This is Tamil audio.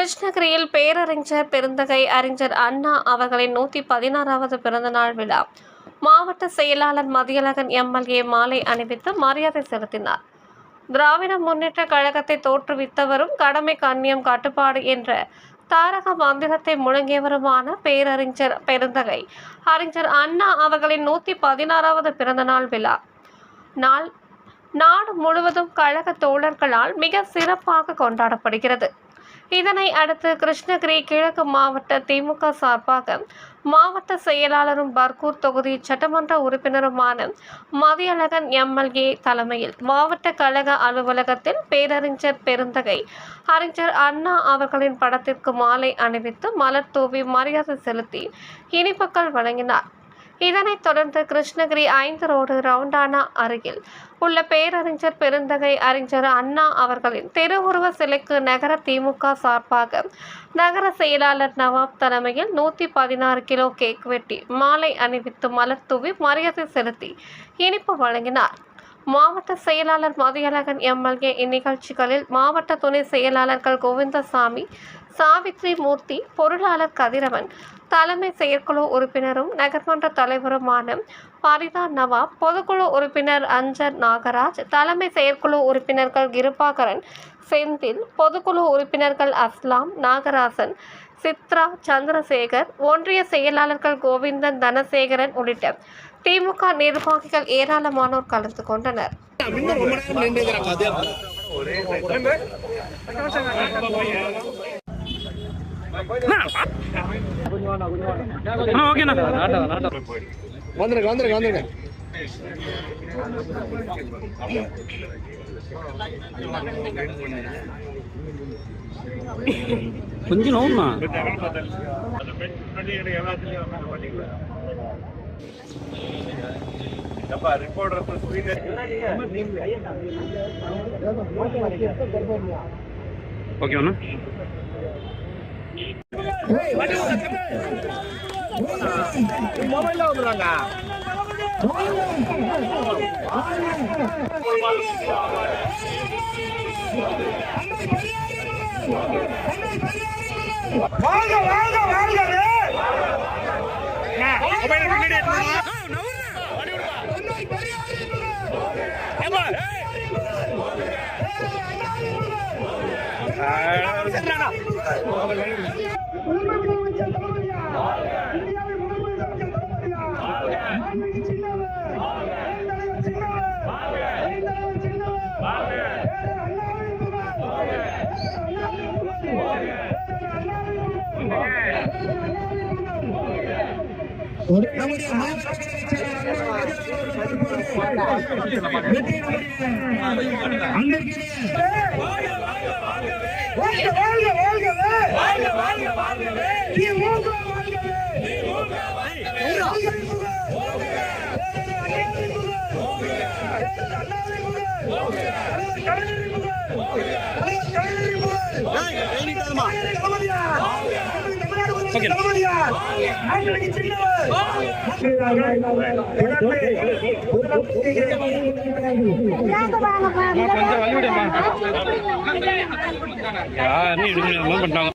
கிருஷ்ணகிரியில் பேரறிஞர் பெருந்தகை அறிஞர் அண்ணா அவர்களின் நூற்றி பதினாறாவது பிறந்தநாள் விழா. மாவட்ட செயலாளர் மதியழகன் எம்எல்ஏ மாலை அணிவித்து மரியாதை செலுத்தினார். திராவிட முன்னேற்ற கழகத்தை தோற்றுவித்தவரும் கடமை கண்ணியம் கட்டுப்பாடு என்ற தாரக மந்திரத்தை முழங்கியவருமான பேரறிஞர் பெருந்தகை அறிஞர் அண்ணா அவர்களின் நூற்றி பதினாறாவது பிறந்தநாள் விழா. நாள் நாடு முழுவதும் கழக தோழர்களால் மிக சிறப்பாக கொண்டாடப்படுகிறது. இதனை அடுத்து கிருஷ்ணகிரி கிழக்கு மாவட்ட திமுக சார்பாக மாவட்ட செயலாளரும் பர்கூர் தொகுதி சட்டமன்ற உறுப்பினருமான மதியழகன் எம்எல்ஏ தலைமையில் மாவட்ட கழக அலுவலகத்தில் பேரறிஞர் பெருந்தகை அறிஞர் அண்ணா அவர்களின் படத்திற்கு மாலை அணிவித்து மலர் தூவி மரியாதை செலுத்தி இனிப்புகள் வழங்கினார். இதனைத் தொடர்ந்து கிருஷ்ணகிரி ஐந்து ரோடு ரவுண்டானா அருகில் உள்ள பேரறிஞர் பெருந்தகை அறிஞர் அண்ணா அவர்களின் திருவுருவ சிலைக்கு நகர திமுக சார்பாக நகர செயலாளர் நவாப் தலைமையில் நூற்றி பதினாறு கிலோ கேக் வெட்டி மாலை அணிவித்து மலர் தூவி மரியாதை செலுத்தி இனிப்பு வழங்கினார். மாவட்ட செயலாளர் மதியழகன் எம்எல்ஏ இந்நிகழ்ச்சிகளில் மாவட்ட துணை செயலாளர்கள் கோவிந்தசாமி சாவித்ரி மூர்த்தி பொருளாளர் கதிரவன் தலைமை செயற்குழு உறுப்பினரும் நகர்மன்ற தலைவருமான பரிதா நவாப் பொதுக்குழு உறுப்பினர் அஞ்சர் நாகராஜ் தலைமை செயற்குழு உறுப்பினர்கள் கிருபாகரன் செந்தில் பொதுக்குழு உறுப்பினர்கள் அஸ்லாம் நாகராசன் சித்ரா சந்திரசேகர் ஒன்றிய செயலாளர்கள் கோவிந்தன் தனசேகரன் உள்ளிட்ட திமுக நிர்வாகிகள் ஏராளமானோர் கலந்து கொண்டனர். வந்துருங்க வந்துருங்க வந்துருங்க கொஞ்சம் நோம்மா ஓகே அண்ணா. மொபைல்ல வந்துடுறாங்க. வாழ்க வாழ்க வாழ்கவே வாழ்க வாழ்க வாழ்கவே வாழ்க வாழ்க பண்ணிட்டாங்க?